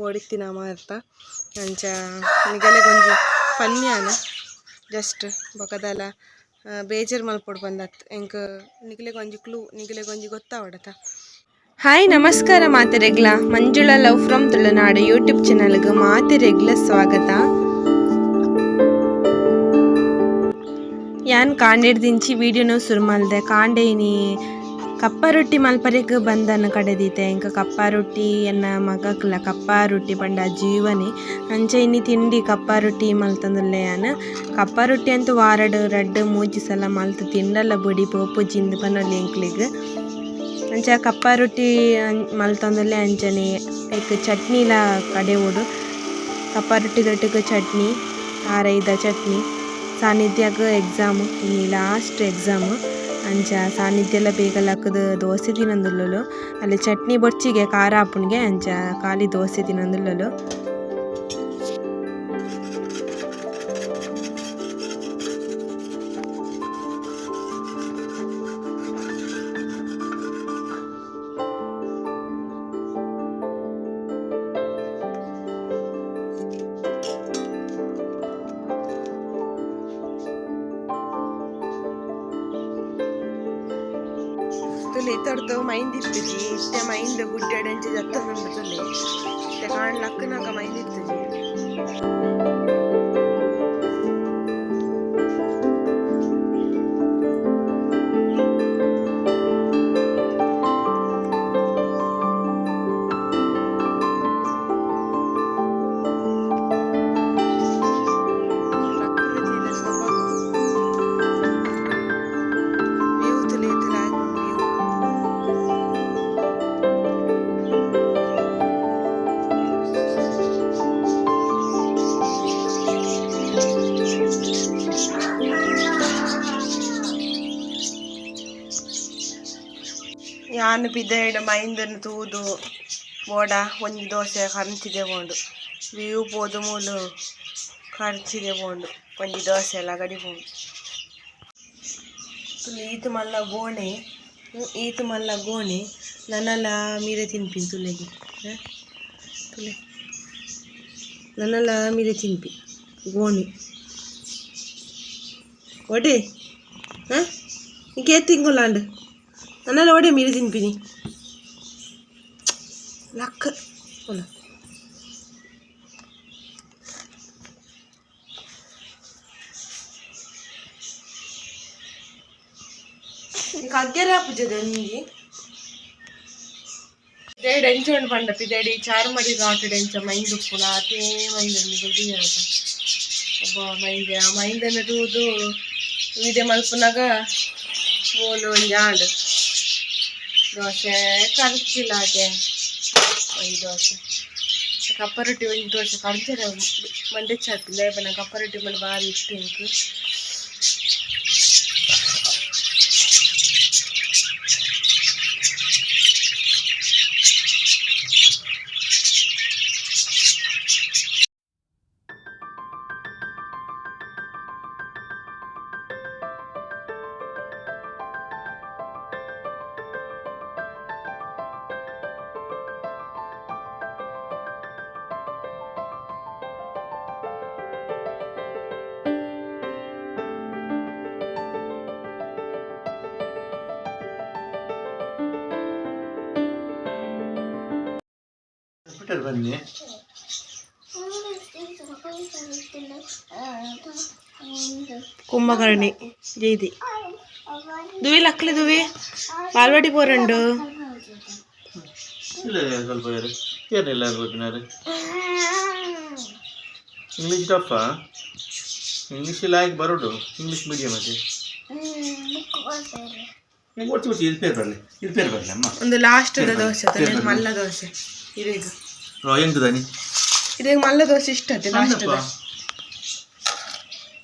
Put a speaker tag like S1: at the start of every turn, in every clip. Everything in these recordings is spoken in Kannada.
S1: ಬೋಡಿತ್ತಿನ ಮಾರ್ತ ಅಂಚ ನಿಗಲೆ ಪಲ್ಯಾನ ಜಸ್ಟ್ ಬೊಕದಲ ಬೇಜಾರು ಮಲ್ಪೊಡು ಬಂದತ್. ಎಂಕ್ ನಿಗಲೆ ಗೊಂಜಿ ಕ್ಲೂ ನಿಗಲೆ ಗೊಂಜಿ ಗೊತ್ತಾವಡತ. ಹಾಯ್ ನಮಸ್ಕಾರ ಮಾತೆರೆಗ್ಲ Manjula love from Tulunadu YouTube ಚಾನಲ್ಗೆ ಮಾತೆರೆಗ್ಲ ಸ್ವಾಗತ. ಯಾನ್ ಕಾಂಡೆಡ್ದಿಂಚಿ ವೀಡಿಯೋನು ಶುರು ಮಲ್ದೆ ಕಾಂಡೇನಿ ಕಪ್ಪ ರೊಟ್ಟಿ ಮಲ್ಪರೆಗ್ ಬಂದನ ಕಡೆದೀತೆ. ಇಂಕ ಕಪ್ಪ ರೊಟ್ಟಿ ಎನ್ನ ಮಗಕ್ಲ ಕಪ್ಪ ರೊಟ್ಟಿ ಪಂಡ ಜೀವನೆ. ಅಂಚೆ ಇನ್ನಿ ತಿಂಡಿ ಕಪ್ಪ ರೊಟ್ಟಿ ಮಲ್ತಂದುಲ್ಲೆ ಯಾನ್ ಕಪ್ಪ ರೊಟ್ಟಿ ಅಂತೂ ವಾರಡು, ರಡ್ಡು, ಮೂಜಿ ಸಲ ಮಲ್ತು ತಿಂಡಲ್ಲ ಬುಡಿ ಪೋಪು ಜಿಂದ್ ಬನ್ನಲ್ಲಿ ಎಂಕ್ಲಿಗ್. ಅಂಚ ಕಪ್ಪ ರೊಟ್ಟಿ ಮಲ್ತಂದುಲ್ಲೆ ಅಂಚನೆ ಐಕ್ ಚಟ್ನಿಲ ಕಡೆ ಓಡು. ಕಪ್ಪ ರೊಟ್ಟಿ ದೊಟ್ಟಿಗೆ ಚಟ್ನಿ, ಆರೈದ ಚಟ್ನಿ. ಸಾನ್ನಿಧ್ಯಾಗ ಎಕ್ಸಾಮ್ ಇನ್ನಿ ಲಾಸ್ಟ್ ಎಕ್ಸಾಮ್ ಅಂಚ ಸಾನ್ನಿಧ್ಯಲ ಬೇಗಲಕ್ಕದ ದೋಸೆ ತಿನೊಂದುಲ್ಲುಲು ಅಲ್ಲಿ ಚಟ್ನಿ ಬೊಚ್ಚಿಗೆ ಖಾರ ಆಪುನಿಗೆ ಅಂಚ ಖಾಲಿ ದೋಸೆ करतो माईन दिसत तुझी त्या माईन गुड्ड्याड्यांचे जास्त म्हणत तुले त्या कान लागतं ना माईन दिसत ಯಾನು ಪಿದೆಡ್ ಮೈಂದನ್ನು ತೂದು ಬೋಡ ಒಂಜಿ ದೋಸೆ ಕರ್ಚಿದೆ ಬೋಂಡು ವ್ಯೂ ಪೋದು ಮೂಲು ಕರ್ಚಿದೆ ಬೋಂಡು ಒಂಜಿ ದೋಸೆ ಎಲ್ಲ ಗಡಿ ಬೋಂಡು ತುಲೆ ಈತು ಮಲ್ಲ ಗೋಣೆ ಹ್ಮ್, ಈತು ಮಲ್ಲ ಗೋಣೆ ನನ್ನಲ್ಲ ಮೀರೆ ತಿನ್ಪಿನ್ ತುಲೆಗೆ ಹ? ತುಲೆ ನನ್ನಲ್ಲ ಮೀರೆ ತಿನ್ಪಿ ಗೋಣಿ ಒಡೆ ಹಾಂ ఇంకే తింగులాండు నన్నలు ఓడే మీరు తినిపిని లక్క పోలా నీకు అగ్గరే పూజదా నీది ದೇಡ್ ಎಂಚೊಂಡು ಪಂಡ ಪಿದೇಡಿ ಚಾರು ಮಡಿ ಗಾಟಡ್ ಎಂಚ ಮೈಂದ್ ಉಪ್ಪುನ ಅತೇ ಮೈಂದ್ ಗುಡಿ ಹೇಳ್ತ ಒಬ್ಬ ಮೈಂದ್ ಆ ಮೈಂದನ್ನು ತೂದು ವಿದೆ ಮಲ್ಪುನಾಗ ಬೋಲು ಒಂಜಿ ಆಂಡ್ ದೋಸೆ ಕರ್ಚಿಲ್ಲ ಹಾಗೆ ಒಂಜಿ ದೋಸೆ ಕಪ್ಪ ರೊಟ್ಟಿ ಒಂಜಿ ದೋಸೆ ಕರ್ಚರೆ ಮಂಡೆ ಚಾಪಿಲ್ಲ ಬಣ್ಣ ಕಪ್ಪ ರೊಟ್ಟಿ ಮೇಲೆ ಭಾರಿ ಇಷ್ಟ
S2: ಬಿಟ್ಟರು ಬನ್ನಿ.
S1: ಕುಂಭಕರ್ಣಿ ಜೈದಿ. ದುವಿ ಲಕ್ಲಿ ದುವಿ. ಬಾಲ್ವಾಡಿ ಪೋರಂಡು
S2: ಇಲ್ಲ ಸ್ವಲ್ಪ ಯಾರು ಏನಿಲ್ಲ ಅನ್ಬೇಕಿನಾರು ಇಂಗ್ಲೀಷ್ ಟಫ ಇಂಗ್ಲೀಷ್ ಆಗಿ ಬರೋಡು ಇಂಗ್ಲೀಷ್ ಮೀಡಿಯಂ ನೀವು ಒಟ್ಟು ಒಟ್ಟು ಇದು ಪೇರ್ ಬರಲಿ ಇದು ಪೇರ್ ಬರಲಿ ಅಮ್ಮ.
S1: ಒಂದು ಲಾಸ್ಟ್ ದೋಸೆ ಮಲ್ಲ ದೋಸೆ. ಇರೇಗ
S2: ರೋ ಎಂಟು ದಾನಿ?
S1: ಇರೇಗ ಮಲ್ಲ ದೋಸೆ ಇಷ್ಟ ಅತಿ ಲಾಸ್ಟ್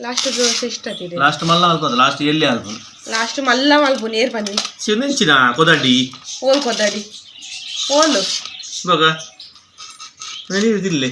S1: ಲಾಸ್ಟ್ ದೋಸೆ ಇಷ್ಟ ಅತಿ
S2: ಲಾಸ್ಟ್ ಮಲ್ಲ ಅಲ್ಕೊಂದು ಲಾಸ್ಟ್ ಎಲ್ಲಿ ಅಲ್ಕೊಂಡು
S1: ಲಾಸ್ಟ್ ಮಲ್ಲ ಮಲ್ಪು ನೇರ್ ಬನ್ನಿ.
S2: ಸಿನೆಂಚಿನ ಕೊದಡ್ಡಿ?
S1: ಓಲ್ ಕೊದ್ದಾಡಿ ಓಲು
S2: ಇವಾಗ ನೀವು ಇದಿಲ್ಲಿ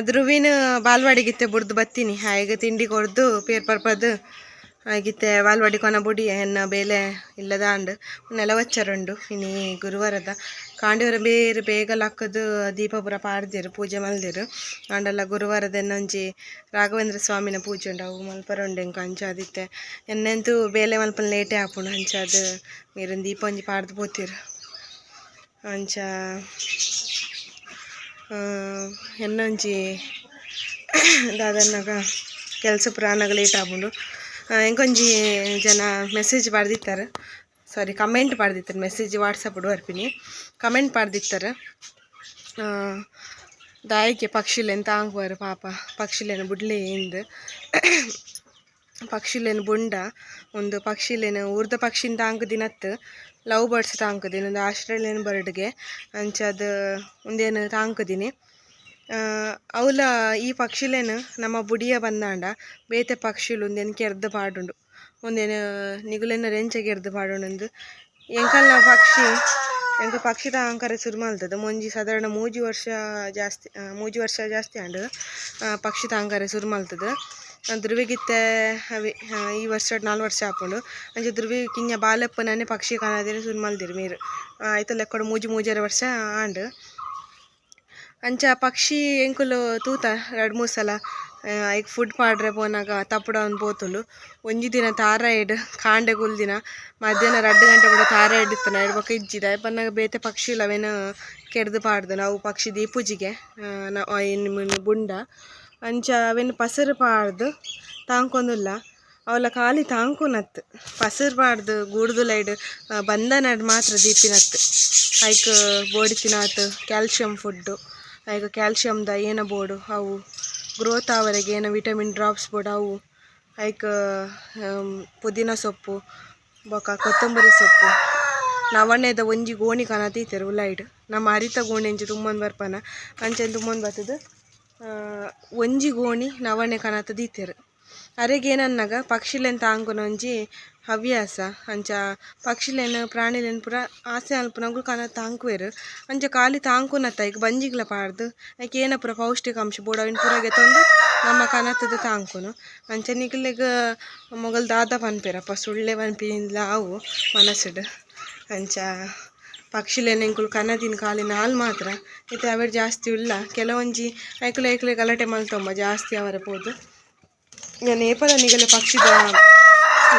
S1: ಕೊ- ಬಾಲ್ವಾಡಿಗಿತ್ತೆ ಬುಡ್ದು ಬತ್ತೀನಿ. ಹಾಗೆ ತಿಂಡಿ ಕೊಡ್ದು, ಪೇರ್ ಪರ್ಪದು ಆಗಿತ್ತೆ. ಬಾಲ್ವಾಡಿ ಕೊನ ಬುಡಿ, ಎನ್ನ ಬೇಲೆ ಇಲ್ಲದ ಅಂಡ್ ನೆಲ ವಚ್ಚರುಂಡು ಇನಿ ಗುರುವಾರದ ಕಾಂಡಿವರ ಬೇರೆ ಬೇಗ ಲಕ್ಕದು ದೀಪ ಪೂರ ಪಾಡ್ದಿರು, ಪೂಜೆ ಮಲ್ದಿರು. ಆಂಡಲ್ಲ ಗುರುವಾರದ ಎನ್ನೊಂಜಿ ರಾಘವೇಂದ್ರ ಸ್ವಾಮಿನ ಪೂಜೆ ಉಂಡು. ಅವು ಮಲ್ಪರ ಉಂಡು ಎಂಕ ಅಂಚ ಆದಿತ್ತೆ ಎನ್ನೆಂತೂ ಬೇಲೆ ಮಲ್ಪನ ಲೇಟೇ ಅಂಚ ಅದು ಮೀರನ್ ದೀಪ ಒಂಜಿ ಪಾಡ್ದು ಪೋತಿರು. ಅಂಚ ಎನ್ನೊಂಜಿ ದಾದನ್ನಗ ಕೆಲಸ ಪ್ರಾಣಗಳು ಲೇಟ್ ಆಪುಂಡು ಆ, ಎಂಕೊಂಜಿ ಜನ ಮೆಸೇಜ್ ಪಾಡ್ದಿತ್ತಾರೆ. ಸಾರಿ ಕಮೆಂಟ್ ಪಾಡ್ದಿತ್ತಾರೆ. ಮೆಸೇಜ್ ವಾಟ್ಸಪ್ ಬರ್ಪಿನಿ ಕಮೆಂಟ್ ಪಾಡ್ದಿತ್ತಾರೆ. ದಾಯಕ್ಕೆ ಪಕ್ಷಿಲೆನ್ ತಾಂಗುವರು ಪಾಪ. ಪಕ್ಷಿಲೆನ್ ಬುಡ್ಲೆ ಇಂದು. ಪಕ್ಷಿಲೆನ್ ಬುಂಡ, ಒಂದು ಪಕ್ಷಿಲೆನ್ ಊರ್ದ ಪಕ್ಷಿನ ದಿನತ್, ಲವ್ ಬರ್ಡ್ಸ್ ತಾಂಕದಿನಿ ಒಂದು ಆಸ್ಟ್ರೇಲಿಯನ್ ಬರ್ಡ್ಗೆ ಅಂಚದ ಒಂದೇನು ತಾಂಕದಿನಿ ಅವಲ ಈ ಪಕ್ಷಿಲೇನು ನಮ್ಮ ಬುಡಿಯ ಬಂದಾಂಡ ಬೇತೆ ಪಕ್ಷಿಲು ಒಂದೇನು ಕೆರೆದ ಪಾಡುಂಡು ಒಂದೇನು ನಿಗುಲೇನ ರೆಂಚ ಎರ್ದು ಪಾಡುಂಡು ಎಂಕಲ್ನ ಪಕ್ಷಿ ಎಂಕ ಪಕ್ಷಿದ ತಾಂಕರೆ ಶುರು ಮಲ್ತದ ಮೊಂಜಿ ಸಾಧಾರಣ ಮೂಜಿ ವರ್ಷ ಜಾಸ್ತಿ ಮೂಜಿ ವರ್ಷ ಜಾಸ್ತಿ ಆಂಡ್ ಪಕ್ಷಿದ ಪಕ್ಷಿ ತಾಂಕರೆ ಶುರು ಮಲ್ತದ ದುರ್ವಿಗಿತ್ತೆ ಅವಿ ಈ ವರ್ಷ ನಾಲ್ಕು ವರ್ಷ ಆಪುಂಡು. ಅಂಚೆ ದುರ್ವಿ ಕಿಂಜ ಬಾಲಪ್ಪನನೆ ಪಕ್ಷಿ ಕಾಣದೇನೆ ಶುರು ಮಲ್ದಿರು ಮೀರು ಆಯ್ತು ಲೆಕ್ಕಡು ಮೂಜಿ ಮೂಜರ ವರ್ಷ ಆಂಡ್. ಅಂಚ ಪಕ್ಷಿ ಎಂಕುಲು ತೂತ ಎರಡು ಮೂರು ಸಲ. ಐಕ್ ಫುಡ್ ಪಾಡ್ರೆ ಪೋನಾಗ ತಪ್ಪಡ ಒಂದು ಬೋತುಲು ಒಂಜಿ ದಿನ ತಾರಾಯ್ಡ್ ಕಾಂಡೆ ಕಾಂಡೆ ಗುಲ್ದಿನ ಮಧ್ಯಾಹ್ನ ರಡ್ಡು ಗಂಟೆ ಬಿಡ ತಾರಾಯ್ಡ್ ಇತ್ತನ ಎರಡು ಪಕ್ಕ ಇಜ್ಜಿದ. ಬೇತೆ ಪಕ್ಷಿ ಅವೇನು ಕೆಡ್ದು ಪಾಡ್ದು. ನಾವು ಪಕ್ಷಿ ದೀಪೂಜಿಗೆ ಬುಂಡ. ಅಂಚ ಅವೇನು ಪಸರು ಪಾಡ್ದು ತಾಂಕೊಂದುಲ್ಲ ಅವಲ ಖಾಲಿ ತಾಂಕುನತ್. ಪಸರು ಪಾಡ್ದು ಗೂಡ್ದು ಲೈಡ್ ಬಂಧನಡ್ ಮಾತ್ರ ದೀಪಿನತ್. ಐಕ್ ಬೋಡಿ ತಿನ್ನಾತ್ ಕ್ಯಾಲ್ಶಿಯಂ ಫುಡ್ಡು. ಐಕ್ ಕ್ಯಾಲ್ಶಿಯಮ್ದ ಏನ ಬೋಡು, ಅವು. ಗ್ರೋತ್ ಆವರೆಗೆ ಏನೋ ವಿಟಮಿನ್ ಡ್ರಾಪ್ಸ್ ಬೋಡು, ಅವು. ಐಕ್ ಪುದೀನ ಸೊಪ್ಪು, ಬೊಕ ಕೊತ್ತಂಬರಿ ಸೊಪ್ಪು. ನವಣ್ಣೆದ ಒಂಜಿ ಗೋಣಿ ಕಾಣತೀತೆರ್ ಉಲೈಡ್ ನಮ್ಮ ಅರಿತ ಗೋಣಿ ಅಂಚೆ ತುಂಬೊಂದು ಬರ್ಪನ. ಅಂಚೆ ತುಂಬೊಂದು ಬರ್ತದ ಒಂಜಿ ಗೋಣಿ ನವಣೆ ಕನತ ದೀತೆರ್ ಅರೆಗೆ ಏನನ್ನಾಗ ಪಕ್ಷಿಲೆನ್ ತಾಂಗುನ ಒಂಜಿ ಹವ್ಯಾಸ. ಅಂಚ ಪಕ್ಷಿಲೆನ್ ಪ್ರಾಣಿಲೆನ್ ಪೂರ ಆಸೆ ಅಲ್ಪನಗು ಕನ ತಾಂಕುವೆರ್. ಅಂಚ ಕಾಲಿ ತಾಂಕುನತ್ತ ಈಗ ಬಂಜಿಗ್ಲ ಪಾಡ್ದು ಐಕ್ ಏನ ಪೂರ ಪೌಷ್ಟಿಕಾಂಶ ಬೋಡವಿನ ಪೂರ ಗೆತ್ತೊಂದು ನಮ್ಮ ಕನತದ ತಾಂಕುನು. ಅಂಚ ನಿಕ್ಲೆಗ್ ಮೊಗಲ್ ದಾದ ಪನ್ಪೆರಪ್ಪ ಸುಳ್ಳೆ ಪನ್ಪಿನ್ಲ ಅವು ಮನಸ್ಸುಡು. ಅಂಚ ಪಕ್ಷಿಲೆನ್ ಎಂಕುಲು ಕನದಿನ ಕಾಲಿನ ಹಾಲು ಮಾತ್ರ. ಇತ್ತೆ ಅವೆಡ್ ಜಾಸ್ತಿ ಉಲ್ಲ ಕೆಲವೊಂಜಿ ಐಕುಲು ಐಕುಲೆ ಗಲಾಟೆ ಮಲ್ತೊಂಬ ಜಾಸ್ತಿ ಅವರ ಪೋದು. ഞാൻ ಏಪದ ನಿಗಲ ಪಕ್ಷಿದ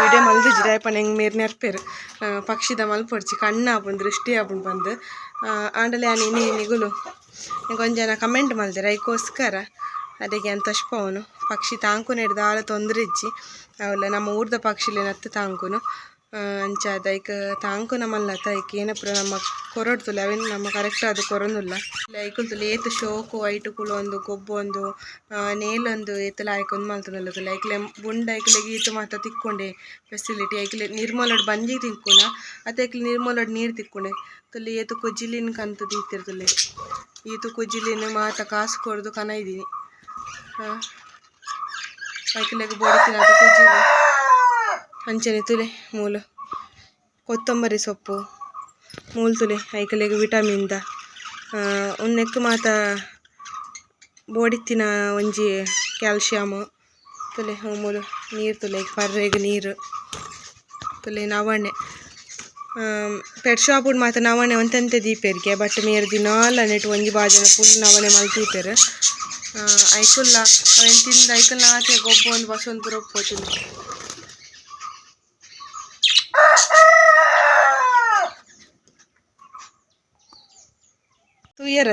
S1: ವಿಡಿಯೋ ಮಲ್ದಿಜ್ಜಿರ ಐಪ ಹೆಂಗೆ ಮೇರ್ ನೆರ್ಪೆರ್ ಆ, ಪಕ್ಷಿದ ಮಲ್ಪೊಡ್ಚಿ ಕಣ್ಣ ಆಪುಂಡು ದೃಷ್ಟಿ ಆಪುಂಡು ಬಂದು. ಆ, ಆಂಡಲೆ ಆನಿ ನೀ ನಿಗುಲು. ಕೊಂಜನ ಕಮೆಂಟ್ ಮಲ್ದೆರ್ ಐಕೋಸ್ಕರ ಅದಕ್ಕೆ ಅಂತ ಪಕ್ಷಿ ತಾಂಕು ಹಿಡ್ದು ಆಳ ತೊಂದರೆ ಇಜ್ಜಿ ಅವಲ್ಲ ನಮ್ಮ ಊರ್ದ ಪಕ್ಷಿಲೆ ನತ್ತು ತಾಂಕುನು. ಆ, ಅಂಚ, ಅದೈಕ್ ತಾಂಕು ನಮ್ಮಲ್ಲತ ಐಕ್ ಏನಪ್ಪ ನಮ್ಮ ಕೊರಡ್ತುಲೆ ಅವೇನು ನಮ್ಮ ಕರೆಕ್ಟ್ ಅದು ಕೊರೊಂದುಲ್ಲ. ಐಕುಲ್ತುಲೆ ಏತು ಶೋಕು ವೈಟ್ ಗೊಬ್ಬೊಂದು ಒಂದು ಗೊಬ್ಬು ಒಂದು ನೇಲೊಂದು ಏತಲ ಆಯ್ಕೊಂದು ಮಲ್ತುನಲ್ಲತುಲೆ ಐಕ್ಲೆ ಬುಂಡ ಐಕ್ಲೆಗೆ ಈತು ಮಾತ ತಿಕ್ಕೊಂಡೆ ಫೆಸಿಲಿಟಿ ಐಕ್ಲೆ ನಿರ್ಮಲಡ್ ಬಂಜಿ ತಿಕ್ಕುನ ಅತ್ತೆ ಐಕ್ಲೆ ನಿರ್ಮಲಡ್ ನೀರು ತಿಕ್ಕೊಂಡೆ. ತುಲಿ ಏತು ಕುಜ್ಜಿಲಿನ ಕಂತು ದೀತಿರ್ತುಲೆ ಈತು ಕುಜ್ಜಿಲಿನ ಮಾತ ಕಾಸು ಕೊಡ್ದು ಕನ ಇದೀನಿ ಹಾಂ ಐಕ್ಲೆಗೆ ಬೋಡಿ ಅದು ಕೊಜ್ಜಿಲಿ. ಅಂಚನೆ ತುಲೆ, ಮೂಲು. ಕೊತ್ತಂಬರಿ ಸೊಪ್ಪು, ಮೂಲು ತುಲೆ, ಐಕಲೆಗ್ ದ. ಉನ್ನೆಕ್ ಮಾತ ಬೋಡಿತ್ತಿನ ಒಂಜಿ ಕ್ಯಾಲ್ಶಿಯಮ್ ತುಲೆ ಮೂಲು. ನೀರು ತುಲೆ, ಪರ್ರೆಗ್ ನೀರು ತುಲೆ, ನವಣೆ. ಪೆಟ್ ಶಾಪುಡ್ ಮಾತ ನವಣೆ ಒಂತೆಂತ ದೀಪೆರ್ಗೆ ಬಟ್ ಮೇರ್ ದಿನಾಲ ನೆಟ್ಟು ಒಂಜಿ ಬಾಜನ ಫುಲ್ ನವಣೆ ಮಲ್ ದೀಪೆರು ಐಕುಲ್ಲ, ಅವೇನು ತಿಂದು ಐಕಲ್ ನಾತೆ ಗೊಬ್ಬ ಒಂದು ಬಸ್ ಪೂರ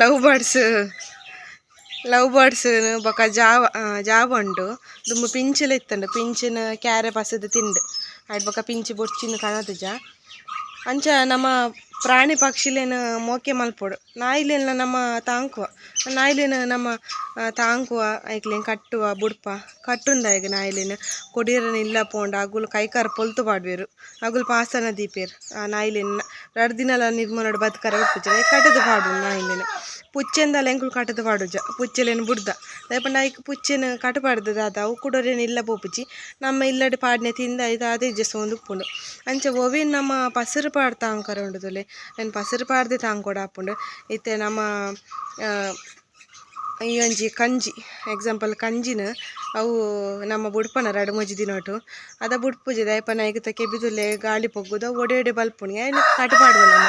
S1: ಲವ್ ಬರ್ಡ್ಸ್ ಲವ್ ಬರ್ಡ್ಸ್ ಬೊಕ ಜಾವ ಜಾವ ಉಂಡು. ದುಂಬು ಪಿಂಚಲ ಇತ್ತಂಡು. ಪಿಂಚಿನ ಕ್ಯಾರೆ ಪಸದ ತಿಂಡು ಆಯ್ತು ಬೊಕ ಪಿಂಚಿ ಬೊಚ್ಚಿನ ಕಣದುಜ ಅಂಚ ನಮ್ಮ ಪ್ರಾಣಿ ಪಕ್ಷಿಲೇನ ಮೋಕೆ ಮಲ್ಪೊಡು. ನಾಯಿಲೇನ ನಮ್ಮ ತಾಂಕುವ. ನಾಯಿಲೇನ ನಮ್ಮ ತಾಂಕುವ, ಐಕ್ಲೆನ್ ಕಟ್ಟುವ, ಬುಡ್ಪ. ಕಟ್ಟುಂದ ಈಗ ನಾಯಿಲೆನ್. ಕೊಡಿರನ ಇಲ್ಲ ಪೋಂಡ, ಅಗುಲು ಕೈಕಾರ ಪೊಲ್ತು ಪಾಡ್ವೇರು. ಅಗುಲು ಪಾಸನ ದೀಪೇರು. ಆ ನಾಯಿಲೆನ ರಡ್ ದಿನಲ ನಿರ್ಮಲೋಡು ಬದುಕರ ಉಪ್ಪುಜ ಕಟ್ಟದು ಪಾಡು ನಾಯಿಲೆನ. ಕಟ್ಟದು ಪಾಡುಜ ಪುಚ್ಚೆಲೇನು ಬುಡ್ದ. ದಾಯಪಂಡ ಐಕ್ ಪುಚ್ಚೆನ ಕಟ್ಟು ಪಾಡ್ದು ದಾದ ಅವು ಕುಡೋರೇನು ಇಲ್ಲ ಪೋಪುಜಿ ನಮ್ಮ ಇಲ್ಲಡೆ ಪಾಡ್ನೆ ತಿಂದ ಇದು ಅದೇ ಜಸ್ ಒಂದು ಉಪ್ಪುಂಡು ಅಂಚ ಒವೇನ್ ನಮ್ಮ ಪಸರು ಪಾಡ್ ತಾಂಕರ ಉಂಡುದುಲೆ ಏನು ಪಸರು ಪಾಡ್ದೆ ತಾಂಕೊಡ ಆಪುಂಡು ಇತ್ತೆ ನಮ್ಮ ಈ ಒಂಜಿ ಕಂಜಿ, ಎಕ್ಸಾಂಪಲ್ ಕಂಜಿನ, ಅವು ನಮ್ಮ ಬುಡ್ಪನ ರಡ್ ಮಜಿ ದಿನೊಟ್ಟು ಅದ ಬುಡ್ಪುಜಿ ದಯಪನ ಐಗತ ಕೆಬಿದುಲೆ ಗಾಳಿ ಪೊಗ್ಗುದ ಒಡೆ ಒಡೆ ಬಲ್ಪುನಿ ಏನು ಕಟ್ ಮಾಡುವ ನಮ್ಮ.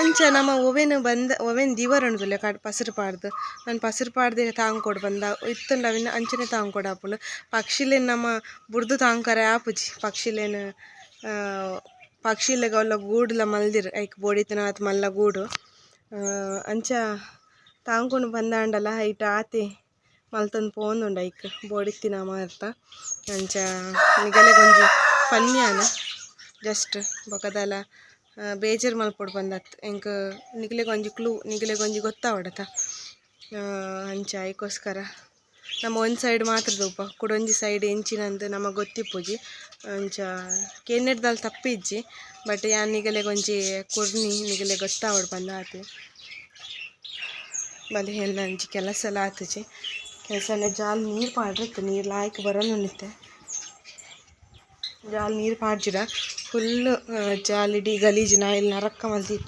S1: ಅಂಚ ನಮ್ಮ ಒವೆನ್ ಬಂದ, ಒವೆನ್ ದಿವರ್ ಕಾಡ್ ಪಸರು ಪಾಡ್ದು. ನಾನು ಪಸರು ಪಾಡ್ದೆ ತಾಂಗ್ ಕೊಡ್ ಬಂದ. ಇತ್ತಂಡ ಅವಿನ ಅಂಚನೆ ತಾಂಗ್ ಕೊಡ ಆಪುಂಡು ಪಕ್ಷಿಲೇನು ನಮ್ಮ ಬುಡ್ದು ತಾಂಕರ ಆಪುಜಿ. ಪಕ್ಷಿಲೇನು ಪಕ್ಷಿಲೆಗ ಅವಲ್ಲ ಅವ್ಲ ಗೂಡುಲ ಮಲ್ದಿರ್. ಐಕ್ ಬೋಡಿತನ ಆತ ಮಲ್ಲ ಗೂಡು. ಅಂಚ ತಾಂಕೊಂಡು ಬಂದಾಂಡಲ ಐಟ್ ಆತಿ ಮಲ್ತಂದು ಪೋಂದುಂಡು ಐಕ್ ಬೋಡಿತ್ತಿನ ಮಾರ್ತ. ಅಂಚ ನಿಗಲೆ ಒಂಜಿ ಪನ್ಯಾನ. ಜಸ್ಟ್ ಬೊಕದಲ ಬೇಜಾರು ಮಲ್ಪೊಡು ಬಂದತ್ತು ಎಂಕ್ ನಿಗಲೆಗ್ ಒಂಜಿ ಕ್ಲೂ ನಿಗಲೆಗ್ ಒಂಜಿ ಗೊತ್ತಾವಡತ? ಅಂಚ ಐಕೋಸ್ಕರ ನಮ್ಮ ಒಂದು ಸೈಡ್ ಮಾತ್ರ ದೂಪ. ಕುಡೊಂಜಿ ಸೈಡ್ ಎಂಚಿನಂದು ನಮಗೆ ಗೊತ್ತಿಪ್ಪುಜಿ. ಅಂಚ ಕೆನ್ನೆಡ್ದಲ್ಲಿ ತಪ್ಪಿಜ್ಜಿ. ಬಟ್ ಯಾನ್ ನಿಗಲೆಗ್ ಒಂಜಿ ಕುರ್ನಿ ನಿಗಲೆ ಗೊತ್ತಾವಡು ಬಂದ ಆತು ಬಲೆ ಎಲ್ಲ ಅಂಚಿ ಕೆಲಸ ಎಲ್ಲ ಆತುಜಿ. ಕೆಲಸ ಎಲ್ಲ ಜಾಲ್ ನೀರು ಪಾಡ್ರಿತ್ತು. ನೀರು ಲಾಯ್ಕ್ ಬರೋನು ನಿತ್ತೆ ಜಾಲ್ ನೀರು ಪಾಡ್ಜಿರ. ಫುಲ್ ಜಾಲಿಡಿ ಗಲೀಜು ನಾ ಇಲ್ಲಿ ನರಕ ಮಲ್ದೀಪ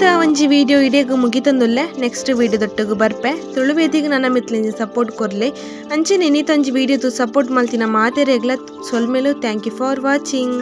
S1: ಇನಿತ ಒಂಜಿ ವಿಡಿಯೋ ಇಡೀಗ್ ಮುಗಿತಂದುಲ್ಲೆ ನೆಕ್ಸ್ಟ್ ವಿಡಿಯೋ ವಿಡಿಯೋದೊಟ್ಟಿಗೆ ಬರ್ಪೆ. ತುಳುವೇದಿಗೆ ನನ್ನ ಮಿತ್ಲಿಂದ ಸಪೋರ್ಟ್ ಕೊರ್ಲೆ. ಅಂಚೆ ಒಂಜಿ ವಿಡಿಯೋದು ಸಪೋರ್ಟ್ ಮಲ್ತಿನ ಮಾತೆರೆಗ್ಲ ಸೊಲ್ಮೆಲು ಥ್ಯಾಂಕ್ ಯು ಫಾರ್ ವಾಚಿಂಗ್